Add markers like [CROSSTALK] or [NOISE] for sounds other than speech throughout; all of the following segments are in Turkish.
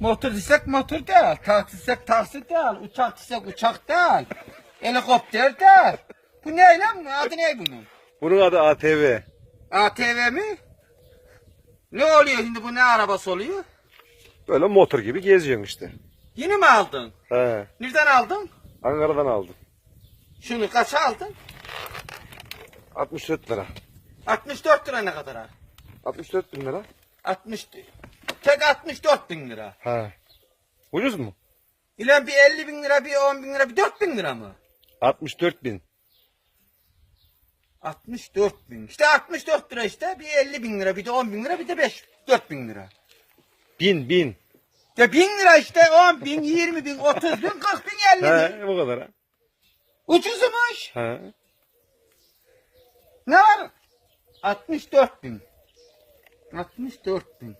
Motor desek motor değil, taksi desek taksi değil, uçak desek uçak değil, helikopter değil. Bu ne lan? Adı ne bunun? Bunun adı ATV. ATV mi? Ne oluyor şimdi bu ne arabası oluyor? Böyle motor gibi geziyorsun işte. Yeni mi aldın? He. Nereden aldın? Ankara'dan aldım. Şunu kaça aldın? 64 lira. 64 lira ne kadar ha? 64 bin lira. 60 tek 64 bin lira. He. Ucuz mu? İlan bir 50 bin lira, bir 10 bin lira, bir 4 bin lira mı? 64 bin. 64 bin. İşte 64 lira işte. Bir 50 bin lira, bir de 10 bin lira, bir de 5, 4 bin lira. Bin bin. Ya bin lira işte 10 bin, 20 bin, 30 bin, 40 bin, 50 bin. He bu kadar ha. Ucuzmuş. He. Ne var? 64 bin. 64 bin.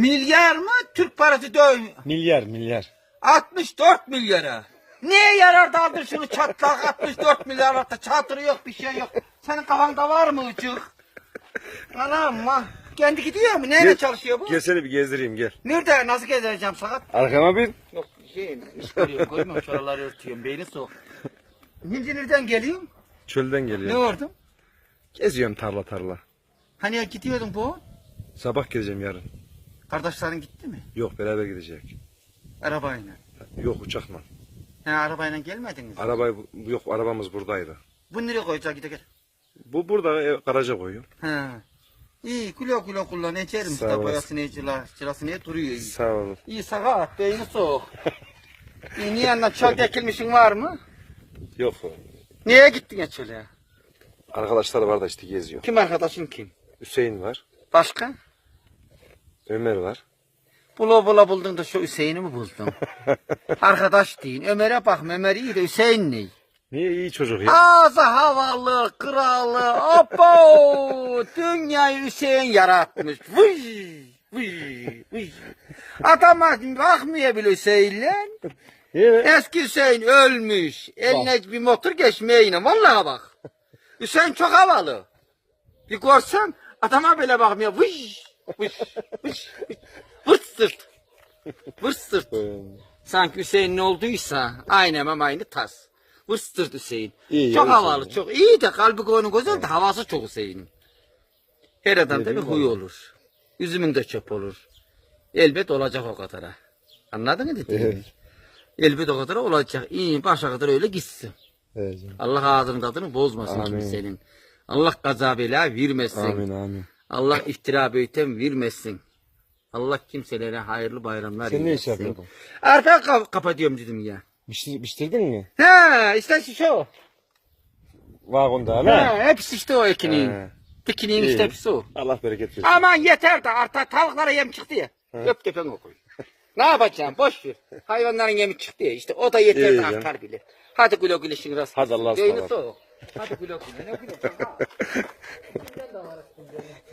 Milyar mı? Türk parası döv. Milyar milyar. 64 milyara. Neye yarar da aldın şunu çatlak 64 milyar hatta çatırı yok bir şey yok. Senin kafanda var mı ıcık? Anam ma. Kendi gidiyor mu? Neyle Gel- çalışıyor bu? Gel seni bir gezdireyim gel. Nerede? Nasıl gezdireceğim sakat? Arkama bin. Yok şey iş görüyorum koymuyorum şuraları örtüyorum beyni soğuk. Şimdi nereden geliyorsun? Çölden Ne geliyorum. ordum? Geziyorum tarla tarla. Hani gidiyordun bu? Sabah gezeceğim yarın. Kardeşlerin gitti mi? Yok beraber gidecek. Arabayla. Yok uçakla. He arabayla gelmediniz. Arabayı yok arabamız buradaydı. Bu nereye koyacak gide gel. Bu burada ev, garaja koyuyor. He. İyi güle güle kullan içerim Sağ işte olasın. boyasını cila, cilasını duruyor iyi. Sağ olun. İyi sakat beyni soğuk. İyi niye yanına çöl dikilmişin var mı? Yok. Niye gittin ya çöle? Arkadaşlar var da işte geziyor. Kim arkadaşın kim? Hüseyin var. Başka? Ömer var. Bula bula buldun da şu Hüseyin'i mi buldun? [LAUGHS] Arkadaş deyin. Ömer'e bak Ömer iyi de Hüseyin ne? Niye iyi çocuk ya? Ağzı havalı, kralı, opo! Dünyayı Hüseyin yaratmış. Vıy, vıy, vıy. Adama bakmıyor bile Hüseyin'le. Eski Hüseyin ölmüş. Eline bir motor geçmeyle. Vallahi bak. Hüseyin çok havalı. Bir görsen adama bile bakmıyor. Vıy, vıy, vıy, vıy. Vırt sırt. Vırt sırt. Sanki Hüseyin ne olduysa aynen ama aynı tas. Vırt Hüseyin. İyi çok ya havalı Hüseyin çok. iyi de kalbi koyunu güzel de havası çok Hüseyin'in. Her adamda bir huy olur. Üzümün de çöp olur. Elbet olacak o kadara. Anladın mı dediğimi? Evet. Elbet o kadar olacak. İyi başa kadar öyle gitsin. Evet. Allah ağzının tadını bozmasın Amin. kimsenin. Allah gaza bela vermesin. Amin amin. Allah iftira beytem vermesin. Allah kimselere hayırlı bayramlar Sen ne iş yapıyordun? Arpa kap- kapatıyorum dedim ya. Biçtir, biçtirdin mi? He işte şu. Vagonda He, hala. hepsi işte o ekinin. He. Dikinin işte hepsi o. Allah bereket versin. Aman yeter de artık tavuklara yem çıktı ya. Öp tepen oku. ne yapacağım boş ver. [LAUGHS] Hayvanların yemi çıktı ya işte o da yeter İyi de canım. artar bile. Hadi güle güle şimdi rast. Hadi Allah'a ısmarladık. soğuk. Hadi güle güle. Ne güle güle. [LAUGHS]